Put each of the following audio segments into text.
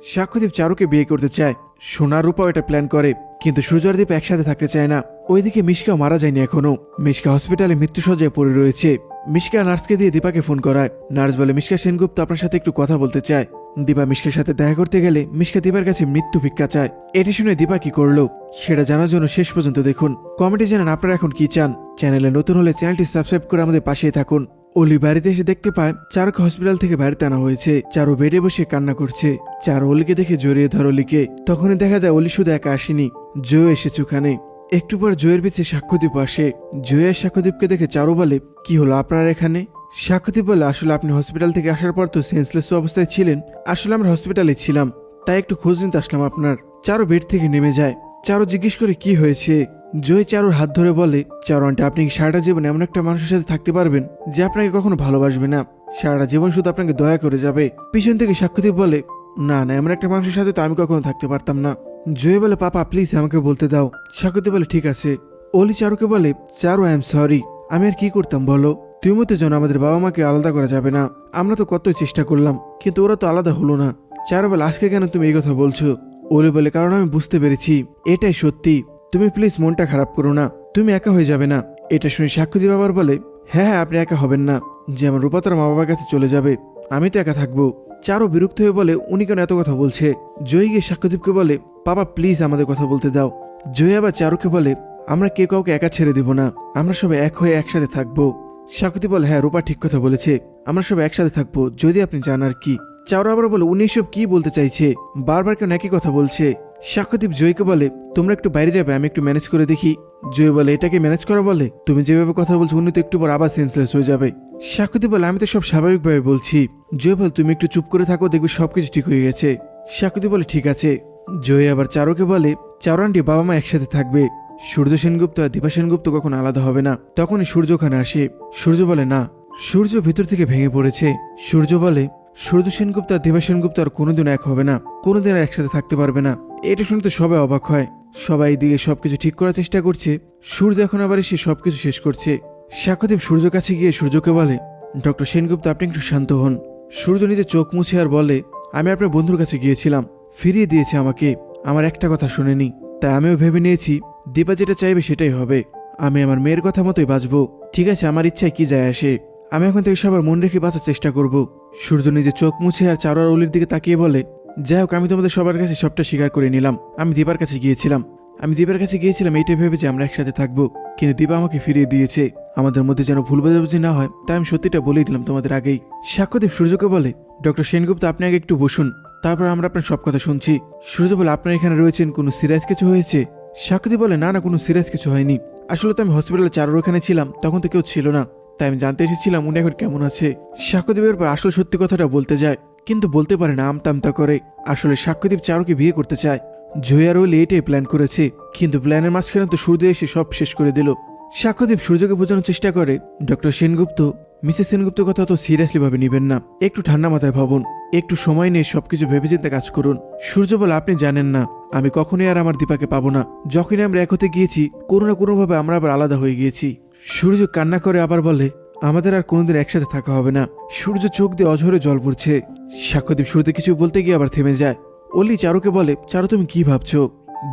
সাক্ষ্যদীপ চারুকে বিয়ে করতে চায়। সোনার রূপাও এটা প্ল্যান করে, কিন্তু সূর্যর দ্বীপ একসাথে থাকতে চায় না। ওইদিকে মিশকা মারা যায়নি এখনও। মিশকা হসপিটালে মৃত্যুসজ্জায় পড়ে রয়েছে। মিশকা নার্সকে দিয়ে দীপাকে ফোন করায়। নার্স বলে, মিশকা সেনগুপ্ত আপনার সাথে একটু কথা বলতে চায়। দীপা মিশকার সাথে দেখা করতে গেলে মিশকা দীপার কাছে মৃত্যু ভিক্ষা চায়। এটি শুনে দীপা কি করল? সেটা জানার জন্য শেষ পর্যন্ত দেখুন। কমেন্টে জানান আপনারা এখন কি চান? চ্যানেলে নতুন হলে চ্যানেলটি সাবস্ক্রাইব করে আমাদের পাশেই থাকুন। অলি বাড়িতে এসে দেখতে পায় চারুকে হসপিটাল থেকে বাড়িতে আনা হয়েছে। চারু বেডে বসে কান্না করছে। চারু অলিকে দেখে জড়িয়ে ধর অলিকে। তখনই দেখা যায় অলি শুধু একা আসেনি। জয় এসেছে ওখানে। একটু পর জয়ের পিছিয়ে সাক্ষ্যদীপ আসে। জয়ের সাক্ষ্যদীপকে দেখে চারু বলে, কি হলো আপনার এখানে? সাক্ষ্যদীপ বলে, আসলে আপনি হসপিটাল থেকে আসার পর তো সেন্সলেস অবস্থায় ছিলেন। আসলে আমরা হসপিটালে ছিলাম। তাই একটু খোঁজ নিতে আসলাম আপনার। চারু বেড থেকে নেমে যায়। চারু জিজ্ঞেস করে, কি হয়েছে? জয় চারুর হাত ধরে বলে চারু আপনি সারাটা জীবন এমন একটা মানুষের সাথে থাকতে পারবেন যে আপনাকে কখনো ভালোবাসবে না? সারাটা জীবন শুধু আপনাকে দয়া করে যাবে। পিছন থেকে সাক্ষ্যদীপ বলে, না না, এমন একটা মানুষের সাথে তো আমি কখনো থাকতে পারতাম না। জয় বলে, পাপা প্লিজ আমাকে বলতে দাও। সাক্ষ্যদীপ বলে, ঠিক আছে। অলি চারুকে বলে, চারু আই এম সরি আমি আর কি করতাম বলো? তুমি মতো যেন আমাদের বাবা মাকে আলাদা করা যাবে না। আমরা তো কত চেষ্টা করলাম, কিন্তু ওরা তো আলাদা হলো না। চারু বলে, আজকে কেন তুমি এই কথা বলছো? ওলি বলে, কারণ আমি বুঝতে পেরেছি। এটাই সত্যি। তুমি প্লিজ মনটা খারাপ করো না, তুমি একা হয়ে যাবে না। এটা শুনে সাক্ষ্যদীপ বাবার বলে হ্যাঁ হ্যাঁ আপনি একা হবেন না। যেমন রূপা তার মা বাবার কাছে চলে যাবে, আমি তো একা থাকব। চারও বিরক্ত হয়ে বলে, উনি কেন এত কথা বলছে? জয়ী গিয়ে সাক্ষ্যদীপকে বলে, বাবা, প্লিজ আমাদের কথা বলতে দাও। জয় আবার চারুকে বলে, আমরা কেউ কাউকে একা ছেড়ে দিব না, আমরা সবাই এক হয়ে একসাথে থাকব। সাকুতি বলে হ্যাঁ রূপা ঠিক কথা বলেছে, আমরা সবাই একসাথে থাকব, যদি আপনি জান আর কি। চাওরা আবার বলে, উনি সব কি বলতে চাইছে? বারবার কেন একই কথা বলছে? সাক্ষ্যদীপ জয়কে বলে, তোমরা একটু বাইরে যাবে, আমি একটু ম্যানেজ করে দেখি। জয় বলে, এটাকে ম্যানেজ করা বলে? তুমি যেভাবে কথা বলছো, উনি তো একটু পর আবার সেন্সলেস হয়ে যাবে। সাক্ষ্যদীপ বলে, আমি তো সব স্বাভাবিকভাবে বলছি। জয় বলে, তুমি একটু চুপ করে থাকো, দেখবে সবকিছু ঠিক হয়ে গেছে। সাক্ষ্যদীপ বলে, ঠিক আছে। জয় আবার চারুকে বলে চারণটি বাবা মা একসাথে থাকবে। সূর্য সেনগুপ্ত আর দীপা সেনগুপ্ত কখন আলাদা হবে না। তখনই সূর্য ওখানে আসে। সূর্য বলে, না। সূর্য ভিতর থেকে ভেঙে পড়েছে। সূর্য বলে, সূর্য সেনগুপ্ত আর দেবা সেনগুপ্ত আর কোনোদিন এক হবে না। কোনোদিন আর একসাথে থাকতে পারবে না। এটা শুনে তো সবাই অবাক হয়। সবাই দিয়ে সবকিছু ঠিক করার চেষ্টা করছে। সূর্য এখন আবার এসে সবকিছু শেষ করছে। সাক্ষ্যদেব সূর্য কাছে গিয়ে সূর্যকে বলে, ডক্টর সেনগুপ্ত, আপনি একটু শান্ত হন। সূর্য নিজে চোখ মুছে আর বলে, আমি আপনার বন্ধুর কাছে গিয়েছিলাম। ফিরিয়ে দিয়েছে আমাকে। আমার একটা কথা শুনেনি। তাই আমিও ভেবে নিয়েছি, দীপা যেটা চাইবে সেটাই হবে। আমি আমার মেয়ের কথা মতোই বাঁচবো। ঠিক আছে, আমার ইচ্ছায় কি যায় আসে। আমি এখন থেকে সবার মন রেখে বাঁচার চেষ্টা করব। সূর্য নিজে চোখ মুছে আর চারোয়ার অলির দিকে তাকিয়ে বলে যাই হোক, আমি তোমাদের সবার কাছে সবটা স্বীকার করে নিলাম। আমি দীপার কাছে গিয়েছিলাম। আমি দীপার কাছে গিয়েছিলাম, এইটাই ভেবে যে আমরা একসাথে থাকব। কিন্তু দীপা আমাকে ফিরিয়ে দিয়েছে। আমাদের মধ্যে যেন ভুল বোঝাবুঝি না হয়, তাই আমি সত্যিটা বলেই দিলাম তোমাদের আগেই। সাক্ষ্যদীপ সূর্যকে বলে, ডক্টর সেনগুপ্ত, আপনি আগে একটু বসুন। তারপর আমরা আপনার সব কথা শুনছি। সূর্য বলে, আপনার এখানে রয়েছেন কোনো সিরিয়াস কিছু হয়েছে? সাক্ষী বলে, না না, কোনো সিরিয়াস কিছু হয়নি। আসলে তো আমি হসপিটালে চারোর ওখানে ছিলাম, তখন তো কেউ ছিল না। তাই আমি জানতে এসেছিলাম, উনি এখন কেমন আছে? সাক্ষ্যদীপের পর আসল সত্যি কথাটা বলতে যায়। কিন্তু বলতে পারে না আমতা আমতা করে। আসলে সাক্ষ্যদীপ চারুকে বিয়ে করতে চায়। জয়ার ওলি এটাই প্ল্যান করেছে, কিন্তু প্ল্যানের মাঝখানে তো সূর্য এসে সব শেষ করে দিল। সাক্ষ্যদীপ সূর্যকে বোঝানোর চেষ্টা করে, ডক্টর সেনগুপ্ত, মিসেস সেনগুপ্ত কথা তো সিরিয়াসলি ভাবে নেবেন না। একটু ঠান্ডা মাথায় ভাবুন, একটু সময় নিয়ে সবকিছু ভেবেচিন্তে কাজ করুন। সূর্য বলে, আপনি জানেন না, আমি কখনোই আর আমার দীপাকে পাবো না। যখনই আমরা এক হতে গিয়েছি, কোনো না কোনোভাবে আমরা আবার আলাদা হয়ে গিয়েছি। সূর্য কান্না করে আবার বলে আমাদের আর কোনোদিন একসাথে থাকা হবে না। সূর্য চোখ দিয়ে অঝরে জল পড়ছে। সাক্ষ্যদীপ শুরুতে কিছু বলতে গিয়ে আবার থেমে যায়। অলি চারুকে বলে, চারু, তুমি কি ভাবছ?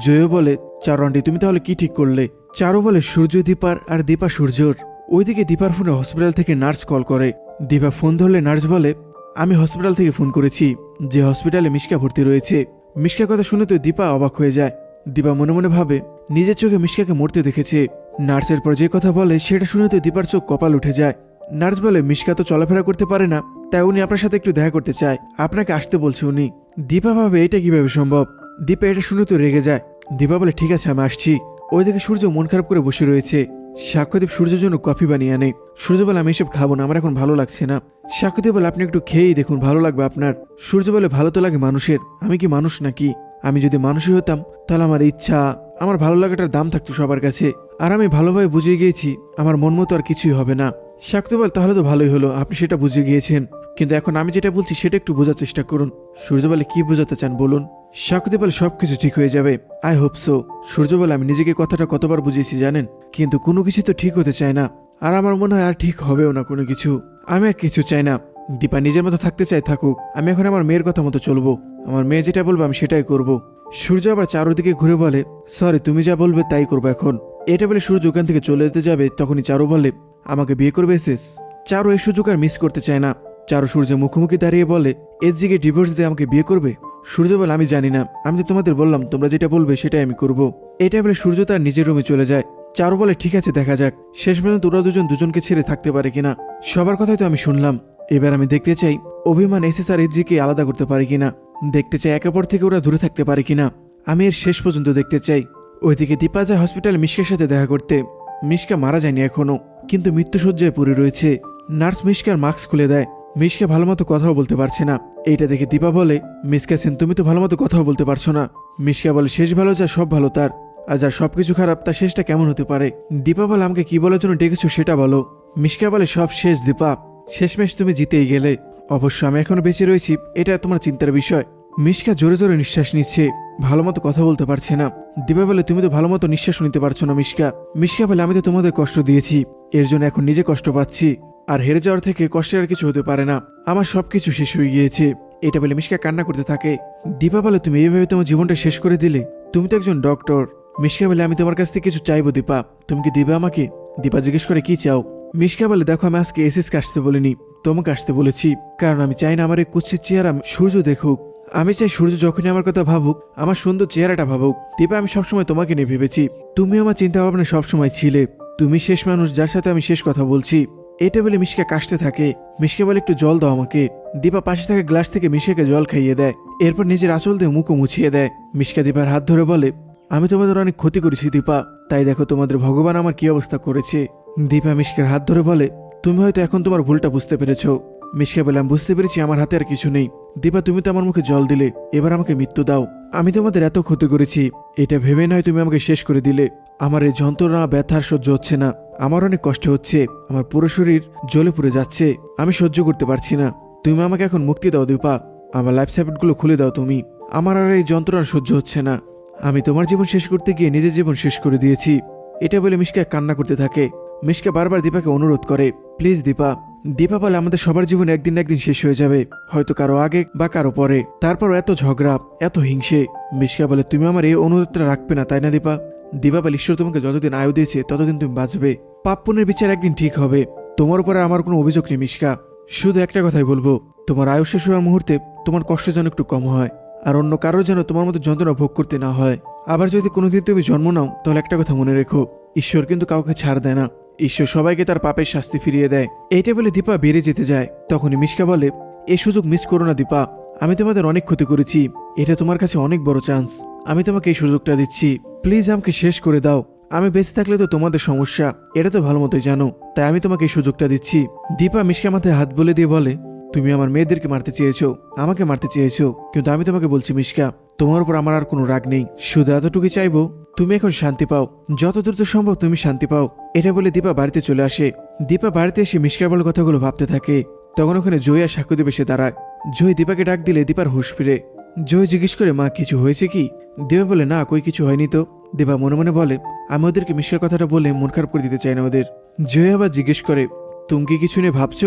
জয় বলে, চারু আন্টি, তুমি তাহলে কি ঠিক করলে? চারু বলে, সূর্য দীপার আর দীপা সূর্যর। ওইদিকে দীপার ফোনে হসপিটাল থেকে নার্স কল করে। দীপা ফোন ধরলে নার্স বলে, আমি হসপিটাল থেকে ফোন করেছি, যে হসপিটালে মিশকা ভর্তি রয়েছে। মিশকার কথা শুনে তো দীপা অবাক হয়ে যায়। দীপা মনে মনে ভাবে, নিজের চোখে মিশকাকে মরতে দেখেছে। নার্সের পর যে কথা বলে, সেটা শুনে তো দীপার চোখ কপাল উঠে যায়। নার্স বলে, মিশকা তো চলাফেরা করতে পারে না, তাই উনি আপনার সাথে একটু দেখা করতে চায়। আপনাকে আসতে বলছে উনি। দীপা ভাবে, এটা কীভাবে সম্ভব? দীপা এটা শুনে তো রেগে যায়। দীপা বলে, ঠিক আছে, আমি আসছি। ওইদিকে সূর্য মন খারাপ করে বসে রয়েছে। সাক্ষ্যদীপ সূর্যের জন্য কফি বানিয়ে আনে। সূর্য বলে, আমি এসব খাব না, আমার এখন ভালো লাগছে না। সাক্ষ্যদীপ বলে, আপনি একটু খেয়েই দেখুন, ভালো লাগবে আপনার। সূর্য বলে, ভালো তো লাগে মানুষের, আমি কি মানুষ নাকি? আমি যদি মানুষই হতাম, তাহলে আমার ইচ্ছা, আমার ভালো লাগাটার দাম থাকতো সবার কাছে। আর আমি ভালোভাবে বুঝে গিয়েছি, আমার মন মতো আর কিছুই হবে না। সাক্ষ্য বল তাহলে তো ভালোই হলো, আপনি সেটা বুঝে গিয়েছেন। কিন্তু এখন আমি যেটা বলছি, সেটা একটু বোঝার চেষ্টা করুন। সূর্য বলে কি বোঝাতে চান বলুন? সাকুতি বলে সবকিছু ঠিক হয়ে যাবে। I hope so. সূর্য বলে আমি নিজেকে কথাটা কতবার বুঝিয়েছি জানেন? কিন্তু কোনো কিছু তো ঠিক হতে চায় না। আর আমার মনে হয় আর ঠিক হবেও না কোনো কিছু। আমি আর কিছু চাই না। দীপা নিজের মতো থাকতে চাই থাকুক। আমি এখন আমার মেয়ের কথা মতো চলবো। আমার মেয়ে যেটা বলবে আমি সেটাই করব। সূর্য আবার চারোদিকে ঘুরে বলে সরি তুমি যা বলবে তাই করব এখন। এটা বলে সূর্য ওখান থেকে চলে যেতে যাবে, তখনই চারু বলে, আমাকে বিয়ে করবে এসেস? চারু এই সুযোগ আর মিস করতে চায় না। চারু সূর্যের মুখোমুখি দাঁড়িয়ে বলে, এর জিগে ডিভোর্স দিতে আমাকে বিয়ে করবে? সূর্য বলে, আমি জানি না। আমি তো তোমাদের বললাম, তোমরা যেটা বলবে সেটাই আমি করব। এটা বলে সূর্য তার নিজের রুমে চলে যায়। চারু বলে, ঠিক আছে, দেখা যাক। শেষ পর্যন্ত ওরা দুজন দুজনকে ছেড়ে থাকতে পারে কিনা? সবার কথাই তো আমি শুনলাম। এবার আমি দেখতে চাই অভিমান এসএস আর এসজিকে আলাদা করতে পারে কিনা। দেখতে চাই একে পর থেকে ওরা দূরে থাকতে পারে কিনা। আমি এর শেষ পর্যন্ত দেখতে চাই। ওইদিকে দীপা যায় হসপিটাল মিশকার সাথে দেখা করতে। মিশকা মারা যায়নি এখনও, কিন্তু মৃত্যুসজ্জায় পড়ে রয়েছে। নার্স মিশকার মাস্ক খুলে দেয়। মিশকা ভালো মতো কথাও বলতে পারছে না। এইটা দেখে দীপা বলে মিসকা সেন, তুমি তো ভালো মতো কথাও বলতে পারছ না। মিশকা বলে, শেষ ভালো যা, সব ভালো তার। আর যার সবকিছু খারাপ, তার শেষটা কেমন হতে পারে? দীপা বলে, আমাকে কি বলার জন্য ডেকেছো সেটা বলো। মিশকা বলে, সব শেষ দীপা। শেষমেশ তুমি জিতেই গেলে। অবশ্য আমি এখনও বেঁচে রয়েছি, এটা তোমার চিন্তার বিষয়। মিশকা জোরে জোরে নিঃশ্বাস নিচ্ছে ভালো মতো কথা বলতে পারছে না। দিবা বলে, তুমি তো ভালো মতো নিঃশ্বাস নিতে পারছ না মিশকা। মিশকা বলে, আমি তো তোমাদের কষ্ট দিয়েছি, এর জন্য এখন নিজে কষ্ট পাচ্ছি। আর হেরে যাওয়ার থেকে কষ্টের আর কিছু হতে পারে না। আমার সবকিছু শেষ হয়ে গিয়েছে। এটা বলে মিশকা কান্না করতে থাকে। দীপা বলে, তুমি এইভাবে তোমার জীবনটা শেষ করে দিলে? তুমি তো একজন ডক্টর। মিশকা বলে, আমি তোমার কাছ থেকে কিছু চাইব, দীপা। তুমি কি দিবে আমাকে? দীপা জিজ্ঞেস করে, কি চাও? মিশকা বলে, দেখো, আমি আজকে এসএসকে আসতে বলিনি, তোমাকে আসতে বলেছি। কারণ আমি চাই না আমার এই কুচ্ছির চেহারা সূর্য দেখুক। আমি চাই সূর্য যখনই আমার কথা ভাবুক, আমার সুন্দর চেহারাটা ভাবুক। দীপা, আমি সবসময় তোমাকে নিয়ে ভেবেছি। তুমি আমার চিন্তা ভাবনা সবসময় ছিলে। তুমি শেষ মানুষ যার সাথে আমি শেষ কথা বলছি। এটা বলে মিশকে কাশতে থাকে। মিশকে বলে, একটু জল দাও আমাকে। দীপা পাশে থাকা গ্লাস থেকে মিশকে জল খাইয়ে দেয়। এরপর নিজের আঁচল দিয়ে মুখও মুছিয়ে দেয়। মিশকা দীপার হাত ধরে বলে, আমি তোমাদের অনেক ক্ষতি করেছি দীপা। তাই দেখো, তোমাদের ভগবান আমার কি অবস্থা করেছে। দীপা মিশকের হাত ধরে বলে, তুমি হয়তো এখন তোমার ভুলটা বুঝতে পেরেছ। মিশকে বলে আমি বুঝতে পেরেছি আমার হাতে আর কিছু নেই। দীপা, তুমি তো আমার মুখে জল দিলে, এবার আমাকে মৃত্যু দাও। আমি তোমাদের এত ক্ষতি করেছি, এটা ভেবে নয় তুমি আমাকে শেষ করে দিলে। আমার এই যন্ত্রণা ব্যথার সহ্য হচ্ছে না। আমার অনেক কষ্ট হচ্ছে, আমার পুরো শরীর জ্বলে পুড়ে যাচ্ছে, আমি সহ্য করতে পারছি না। তুমি আমাকে এখন মুক্তি দাও, দীপা। আমার লাইফ সাপোর্টগুলো খুলে দাও তুমি। আমার আর এই যন্ত্রণা সহ্য হচ্ছে না। আমি তোমার জীবন শেষ করতে গিয়ে নিজের জীবন শেষ করে দিয়েছি। এটা বলে মিশকা কান্না করতে থাকে। মিশকা বারবার দীপাকে অনুরোধ করে, প্লিজ দীপা দীপা বলে আমাদের সবার জীবন একদিন একদিন শেষ হয়ে যাবে, হয়তো কারও আগে বা কারও পরে। তারপর এত ঝগড়া, এত হিংসে। মিশকা বলে, তুমি আমার এই অনুরোধটা রাখবে না, তাই না দীপা? দীপা বলে, ঈশ্বর তোমাকে যতদিন আয়ু দিয়েছে, ততদিন তুমি বাঁচবে। পাপ পুণ্যের বিচার একদিন ঠিক হবে। তোমার উপরে আমার কোনো অভিযোগ নেই, মিশকা। শুধু একটা কথাই বলব, তোমার আয়ু শেষ হওয়ার মুহূর্তে তোমার কষ্ট যেন একটু কম হয়, আর অন্য কারোর যেন তোমার মতো যন্ত্রণা ভোগ করতে না হয়। আবার যদি কোনোদিন তুমি জন্ম নাও, তাহলে একটা কথা মনে রেখো। ঈশ্বর কিন্তু কাউকে ছাড় দেয় না। ঈশ্বর সবাইকে তার পাপের শাস্তি ফিরিয়ে দেয়। এইটা বলে দীপা বেড়ে যেতে যায়। তখনই মিশকা বলে, এ সুযোগ মিস করো না দীপা। আমি তোমাদের অনেক ক্ষতি করেছি। এটা তোমার কাছে অনেক বড় চান্স আমি তোমাকে এই সুযোগটা দিচ্ছি। প্লিজ আমাকে শেষ করে দাও। আমি বেঁচে থাকলে তো তোমাদের সমস্যা। এটা তো ভালো মতোই জানো। তাই আমি তোমাকে এই সুযোগটা দিচ্ছি। দীপা মিশকা মাথায় হাত বলে দিয়ে বলে, তুমি আমার মেয়েদেরকে মারতে চেয়েছো। আমাকে মারতে চেয়েছো। কিন্তু আমি তোমাকে বলছি মিশকা তোমার উপর আমার আর কোনো রাগ নেই। শুধু এতটুকু চাইব, তুমি এখন শান্তি পাও। যত দ্রুত সম্ভব তুমি শান্তি পাও। এটা বলে দীপা বাড়িতে চলে আসে। দীপা বাড়িতে এসে মিশকার বলে কথাগুলো ভাবতে থাকে। তখন ওখানে জয় আর সাক্ষ্য দেবে সে দাঁড়ায়। জয় দীপাকে ডাক দিলে দীপার হুঁশ ফিরে। জয় জিজ্ঞেস করে, মা, কিছু হয়েছে কি? দীপা বলে, না, কই কিছু হয়নি তো। দীপা মনে মনে বলে, আমি ওদেরকে মিশকার কথাটা বলে মন খারাপ করে দিতে চাই না ওদের। জয় আবার জিজ্ঞেস করে, তুমি কি কিছু নিয়ে ভাবছ?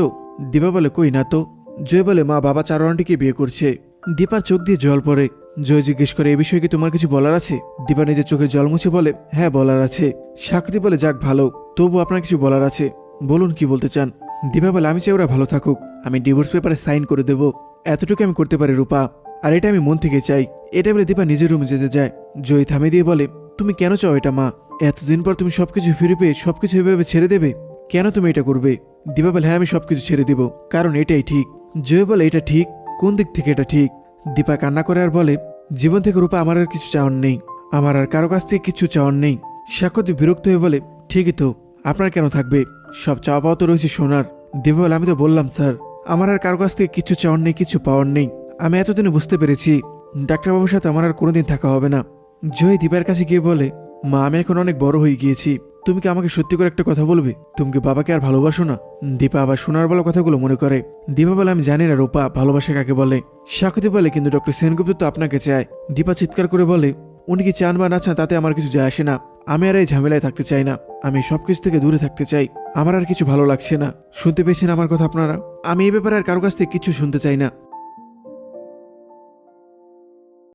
দীপা বলে, কই না তো। জয় বলে, মা, বাবা চারোয়ানটিকে বিয়ে করছে। দীপার চোখ দিয়ে জল পড়ে। জয় জিজ্ঞেস করে, এ বিষয়ে কি তোমার কিছু বলার আছে? দীপা নিজের চোখে জল মুছে বলে হ্যাঁ বলার আছে। সাক্ষী বলে, যাক, ভালো। তবু আপনার কিছু বলার আছে। বলুন, কি বলতে চান? দীপা বলে, আমি চাই ওরা ভালো থাকুক। আমি ডিভোর্স পেপারে সাইন করে দেব। এতটুকু আমি করতে পারি, রূপা। আর এটা আমি মন থেকে চাই। এটা বলে দীপা নিজের রুমে যেতে যায়। জয় থামে দিয়ে বলে, তুমি কেন চাও এটা, মা? এতদিন পর তুমি সবকিছু ফিরে পেয়ে সবকিছু এভাবে ছেড়ে দেবে? কেন তুমি এটা করবে? দীপা বলে হ্যাঁ আমি সবকিছু ছেড়ে দিব। কারণ এটাই ঠিক। জয় বলে, এটা ঠিক? কোন দিক থেকে এটা ঠিক? দীপা কান্না করে আর বলে, জীবন থেকে রূপা আমার আর কিছু চাওয়ার নেই। আমার আর কারও কাছ থেকে কিছু চাওয়ার নেই। সাক্ষাৎ বিরক্ত হয়ে বলে, ঠিকই তো, আপনার কেন থাকবে? সব চাওয়া পাওয়া তো রয়েছে সোনার। দেব বলে, আমি তো বললাম, স্যার, আমার আর কারও কাছ থেকে কিছু চাওয়ার নেই, কিছু পাওয়ার নেই। আমি এতদিনে বুঝতে পেরেছি, ডাক্তারবাবুর সাথে আমার আর কোনোদিন থাকা হবে না। জয় দীপার কাছে গিয়ে বলে, মা, আমি এখন অনেক বড় হয়ে গিয়েছি। তুমি কি আমাকে সত্যি করে একটা কথা বলবে? তুমি কি বাবাকে আর ভালোবাসো না? দীপা আবার শোনার বলা কথাগুলো মনে করে। দীপা বলে, আমি জানি না রূপা, ভালোবাসা কাকে বলে? সাক্ষী বলে, কিন্তু ডক্টর সেনগুপ্ত তো আপনাকে চায়। দীপা চিৎকার করে বলে, উনি কি চান বা না চান তাতে আমার কিছু যায় আসে না। আমি আর এই ঝামেলায় থাকতে চাই না। আমি সবকিছু থেকে দূরে থাকতে চাই। আমার আর কিছু ভালো লাগছে না। শুনতে পেয়েছেন আমার কথা আপনারা? আমি এই ব্যাপারে আর কারও কাছ থেকে কিছু শুনতে চাই না।